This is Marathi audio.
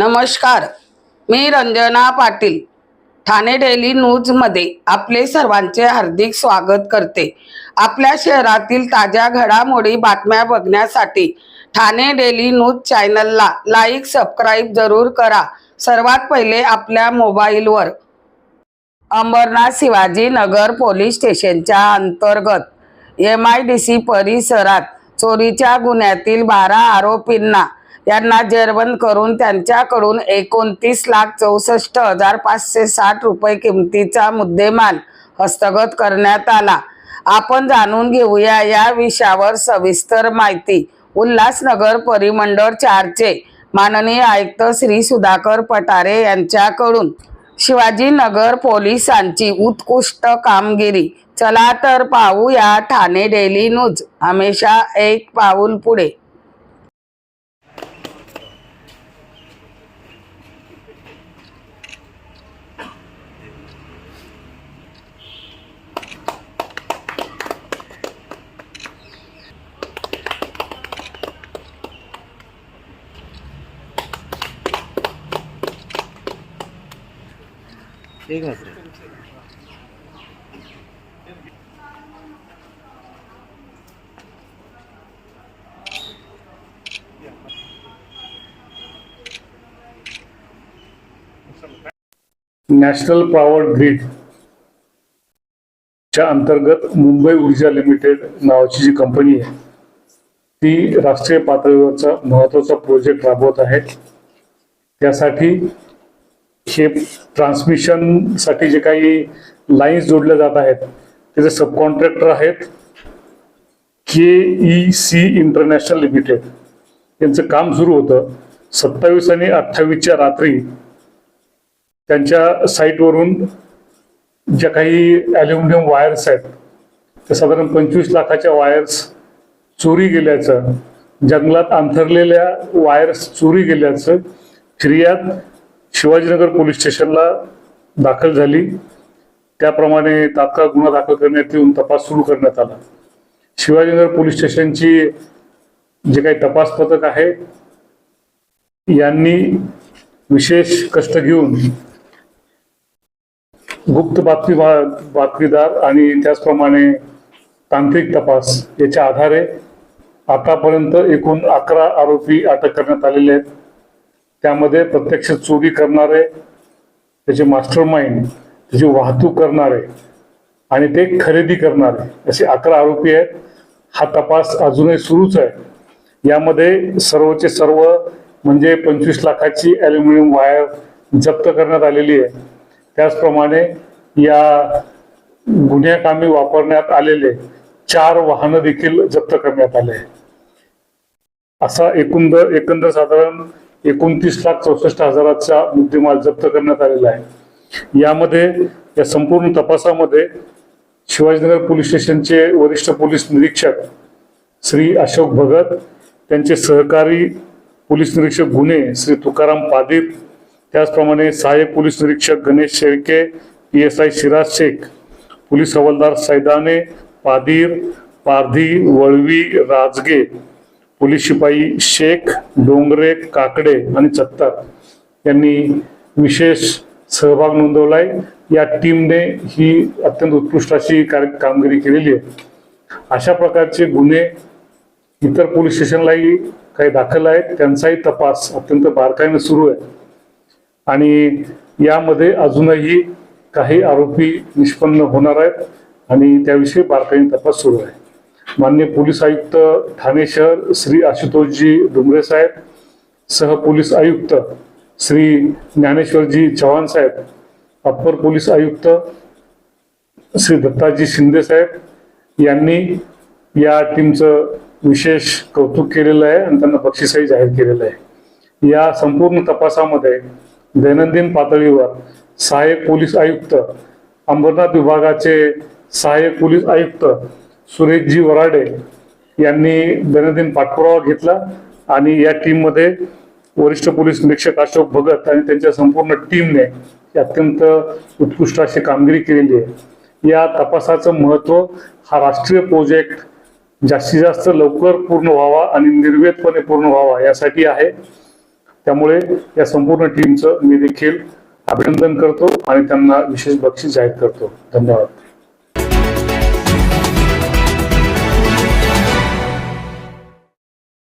नमस्कार मी रंजना पाटील ठाणे डेली न्यूजमध्ये आपले सर्वांचे हार्दिक स्वागत करते. आपल्या शहरातील ताज्या घडामोडी बातम्या बघण्यासाठी ठाणे डेली न्यूज चॅनलला लाईक सबस्क्राईब जरूर करा. सर्वात पहिले आपल्या मोबाईलवर अंबरनाथ शिवाजी नगर पोलीस स्टेशनच्या अंतर्गत एम आय डी सी परिसरात चोरीच्या गुन्ह्यातील बारा आरोपींना यांना जेरबंद करून त्यांच्याकडून एकोणतीस लाख चौसष्ट हजार पाचशे साठ रुपये किमतीचा मुद्देमाल हस्तगत करण्यात आला. आपण जाणून घेऊया या विषयावर सविस्तर माहिती. उल्हासनगर परिमंडळ चारचे माननीय आयुक्त श्री सुधाकर पटारे यांच्याकडून शिवाजीनगर पोलिसांची उत्कृष्ट कामगिरी. चला तर पाहूया ठाणे डेली न्यूज. हमेशा एक पाऊल पुढे. एक मिनिट नॅशनल पॉवर ग्रीड च्या अंतर्गत मुंबई ऊर्जा लिमिटेड नावाची जी कंपनी आहे ती राष्ट्रीय पातळीवरचा महत्त्वाचा प्रोजेक्ट राबवत आहे. त्यासाठी हे ट्रान्समिशनसाठी जे काही लाईन्स जोडल्या जात आहेत त्याचे सब कॉन्ट्रॅक्टर आहेत K E C international limited यांचं काम सुरू होतं सत्तावीस आणि अठ्ठावीसच्या रात्री त्यांच्या साईटवरून ज्या काही ॲल्युमिनियम वायर्स आहेत त्या साधारण पंचवीस लाखाच्या वायर्स चोरी गेल्याचं जंगलात अंथरलेल्या वायर्स चोरी गेल्याचं फिर्याद शिवाजीनगर पोलीस स्टेशनला दाखल झाली. त्याप्रमाणे तात्काळ गुन्हा दाखल करण्यात येऊन तपास सुरू करण्यात आला. शिवाजीनगर पोलीस स्टेशनची जे काही तपास पथक आहे यांनी विशेष कष्ट घेऊन गुप्त बातमी बातमीदार आणि त्याचप्रमाणे तांत्रिक तपास याच्या आधारे आतापर्यंत एकूण अकरा आरोपी अटक करण्यात आलेले आहेत. त्यामध्ये प्रत्यक्ष चोरी करणारे त्याचे मास्टर माइंड त्याची वाहतूक करणारे आणि ते खरेदी करणारे असे अकरा आरोपी आहेत. हा तपास अजूनही सुरूच आहे. यामध्ये सर्वचे सर्व म्हणजे पंचवीस लाखाची ॲल्युमिनियम वायर जप्त करण्यात आलेली आहे. त्याचप्रमाणे या गुन्ह्याकामी वापरण्यात आलेले चार वाहनं देखील जप्त करण्यात आले असा एकंदर एकंदर साधारण एकोणतीस लाख चौसष्ट हजाराचा मुद्देमाल जप्त करण्यात आलेला आहे. यामध्ये या संपूर्ण तपासामध्ये शिवाजीनगर पोलीस स्टेशनचे वरिष्ठ पोलीस निरीक्षक श्री अशोक भगत त्यांचे सहकारी पोलीस निरीक्षक गुन्हे श्री तुकाराम पादीप त्याचप्रमाणे सहाय्यक पोलीस निरीक्षक Ganesh Shelke P S I Shiraj Shaikh police हवालदार सैदाने पादीर पारधी वळवी राजगे पोलीस शिपाई शेख डोंगरे काकडे आणि चत्तर यांनी विशेष सहभाग नोंदवलाय. या टीमने ही अत्यंत उत्कृष्ट अशी कार्य- कामगिरी केलेली आहे. अशा प्रकारचे गुन्हे इतर पोलीस स्टेशनलाही काही दाखल आहेत. त्यांचाही तपास अत्यंत बारकाईने सुरू आहे. आणि यामध्ये अजूनही काही आरोपी निष्पन्न होणार आहेत आणि त्याविषयी बारकाईने तपास सुरू आहे. मान्य पोलीस आयुक्त ठाणे शहर श्री आशुतोषजी डुंगरे साहेब सह पोलीस आयुक्त श्री ज्ञानेश्वरजी चव्हाण साहेब अप्पर पोलीस आयुक्त श्री दत्ताजी शिंदे साहेब यांनी या टीमचं विशेष कौतुक केलेलं आहे आणि त्यांना बक्षीसही जाहीर केलेलं आहे. या संपूर्ण तपासामध्ये दैनंदिन पातळीवर सहाय्यक पोलीस आयुक्त अंबरनाथ विभागाचे सहाय्यक पोलीस आयुक्त सुरेशजी वराडे यांनी दैनंदिन पाठपुरावा घेतला आणि या टीममध्ये वरिष्ठ पोलीस निरीक्षक अशोक भगत आणि त्यांच्या संपूर्ण टीमने अत्यंत उत्कृष्ट अशी कामगिरी केलेली आहे. या तपासाचं महत्त्व हा राष्ट्रीय प्रोजेक्ट जास्तीत जास्त लवकर पूर्ण व्हावा आणि निर्वेदपणे पूर्ण व्हावा यासाठी आहे. त्यामुळे या संपूर्ण टीमचं मी देखील अभिनंदन करतो आणि त्यांना विशेष बक्षीस जाहीर करतो. धन्यवाद.